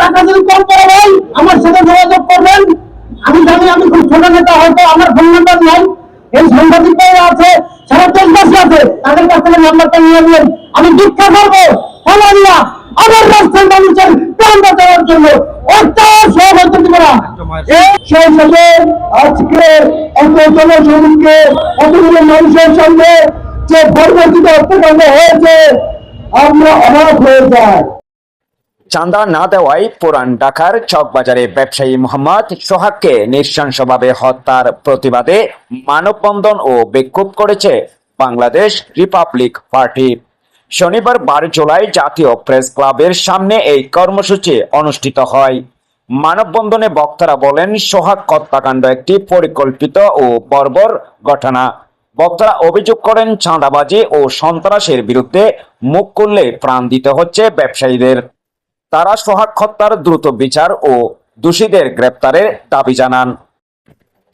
টাকা যদি কম পড়ে ভাই আমার সাথে যোগাযোগ করবেন। আমি জানি আমি খুব ছোট নেতা, হয়তো আমার ফোন নাম্বার নাই। এই সাংবাদিক আছে, সারা দেশবাসী আছে, তাদের কাছ থেকে নাম্বারটা নিয়ে নিন। আমি দীক্ষা করব আমার অবাক হয়ে যাই। চাঁদা না দেওয়ায় পুরান ঢাকার চকবাজারে ব্যবসায়ী মোহাম্মদ সোহাগকে নৃশংসভাবে হত্যার প্রতিবাদে মানববন্ধন ও বিক্ষোভ করেছে বাংলাদেশ রিপাবলিক পার্টি। শনিবার বারো জুলাই জাতীয় প্রেস ক্লাবের সামনে এই কর্মসূচি অনুষ্ঠিত হয়। মানববন্ধনে বক্তারা বলেন, সোহাগ হত্যাকাণ্ড একটি পরিকল্পিত ও বর্বর ঘটনা। বক্তারা অভিযোগ করেন, চাঁদাবাজি ও সন্ত্রাসের বিরুদ্ধে মুখ করলে প্রাণ দিতে হচ্ছে ব্যবসায়ীদের। তারা সোহাগ হত্যার দ্রুত বিচার ও দোষীদের গ্রেপ্তারের দাবি জানান।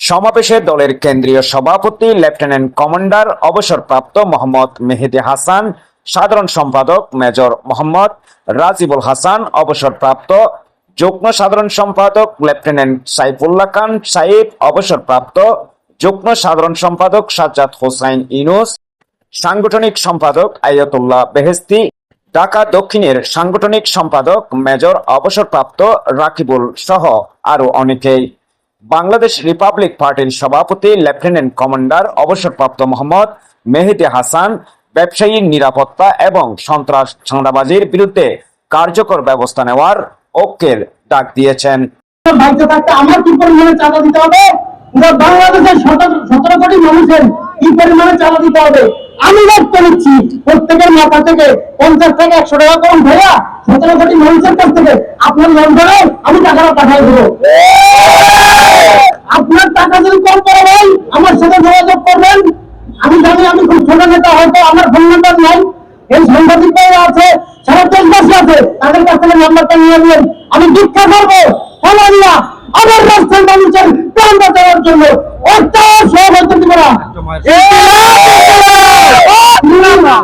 সমাবেশে দলের কেন্দ্রীয় সভাপতি, লেফটেন্যান্ট কমান্ডার, অবসরপ্রাপ্ত মোহাম্মদ মেহেদি হাসান, সাধারণ সম্পাদক মেজর মোহাম্মদ রাজিবুল হাসান, অবসরপ্রাপ্ত যুগ্ম সাধারণ সম্পাদক লেফটেন্যান্ট সাইফুল্লাহ খান সাইফ অবসরপ্রাপ্ত যুগ্ম সাধারণ সম্পাদক সাজ্জাদ হোসাইন ইনুস, সাংগঠনিক সম্পাদক আয়াতুল্লাহ বেহেস্তি ঢাকা দক্ষিণের সাংগঠনিক সম্পাদক মেজর অবসরপ্রাপ্ত রাকিবুল সহ আরও অনেকেই। বাংলাদেশ রিপাবলিক পার্টির সভাপতি, লেফটেন্যান্ট কমান্ডার, অবসরপ্রাপ্ত মোহাম্মদ মেহেদি হাসান ব্যবসায়ীর নিরাপত্তা এবং সন্ত্রাস চাঁদাবাজির বিরুদ্ধে কার্যকর ব্যবস্থা নেওয়ার ঐক্যের ডাক দিয়েছেন। বাংলাদেশের সতেরো কোটি মানুষের কি পরিমাণে চাঁদা দিতে হবে? আমি রক্ত নিচ্ছি প্রত্যেকের মাথা থেকে পঞ্চাশ থেকে একশো টাকা কম ভাইয়া, সতেরো কোটি মানুষের কাছ থেকে। আপনার ধরে আমি টাকাটা পাঠাই দেবো। আপনার টাকা যদি কম করে ভাই, আমার সাথে যোগাযোগ করবেন। আমি জানি আমি খুব ছোট নেতা, হয়তো আমার ফোন নাম্বার নাই। এই সাংবাদিক আছে, সারা দেশবাসী আছে, তাদের কাছ থেকে নাম্বারটা নিয়ে নিন। আমি দীক্ষা করব। ফলানিয়া আমার রাস্তার মানুষের প্রাণ বাঁচানোর জন্য দিব না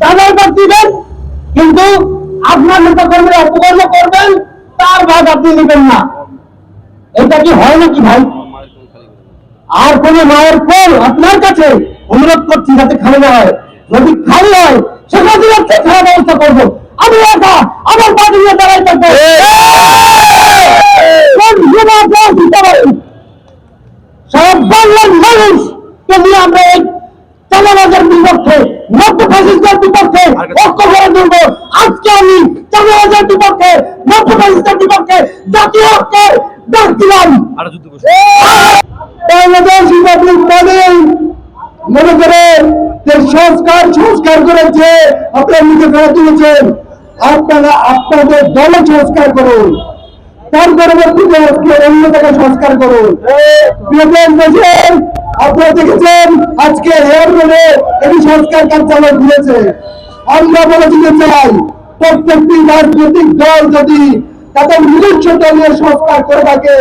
তাদের বাদ দিবেন কিন্তু আপনার নেতা কর্মীরা অপকর্ম করবেন, তার বাদ আপনি নেবেন না। এটা কি হয় নাকি ভাই? আর কোন মায়ের ফল আপনার কাছে? অনুরোধ করছি যাতে খালি না হয়। যদি খালি হয়, সেখান খারাপ ব্যবস্থা করব। আমি একা, আমার দাঁড়াই থাকব কোন যুবা আপনারা দিতে পারেন সব বাংলার মানুষ কে নিয়ে আমরা এই চালাবাজার বিপক্ষে মধ্য ফ্যাসিস্টের বিপক্ষে ঐক্য করে তুলবো। আজকে আমি চালাবাজার বিপক্ষে মধ্য ফ্যাসিস্টের বিপক্ষে জাতীয় ঐক্যের ডাক দিলাম। বাংলাদেশ রিপাবলিক পার্টি মনে করে যে সংস্কার সংস্কার করেছে আপনারা নিজে ফেলে তুলেছেন। আপনারা আপনাদের দলে সংস্কার করুন। তার পরবর্তীতে অন্য জায়গায় সংস্কার করুন। প্রিয় দেশের আপনারা দেখেছেন আজকে বলে এটি সংস্কার চালু দিয়েছে আমরা বলে দিতে চাই প্রত্যেকটি রাজনৈতিক দল যদি তাদের নিজস্ব দলীয় সংস্কার করে থাকে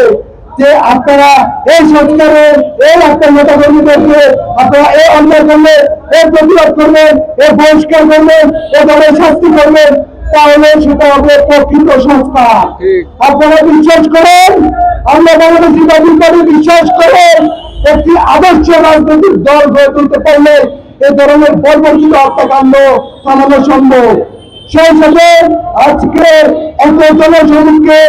যে আপনারা এই সংস্কারে এই আপনার নেতা কর্মীদেরকে আপনারা এই অন্যায় করলে এই প্রতিবাদ করবেন এই বহিষ্কার করবেন এ দলের শাস্তি করবেন তাহলে সেটা হবে প্রকৃত সংস্কার। আপনারা বিশ্বাস করেন? আমরা বাংলাদেশ রিপাবলিক পার্টি বিশ্বাস করেন? একটি আদর্শ রাজনৈতিক দল গড়ে তুলতে পারলে এ ধরনের বর্বরিত হত্যাকাণ্ড থামানো সম্ভব। সেই সাথে আজকে এত জনসমুখে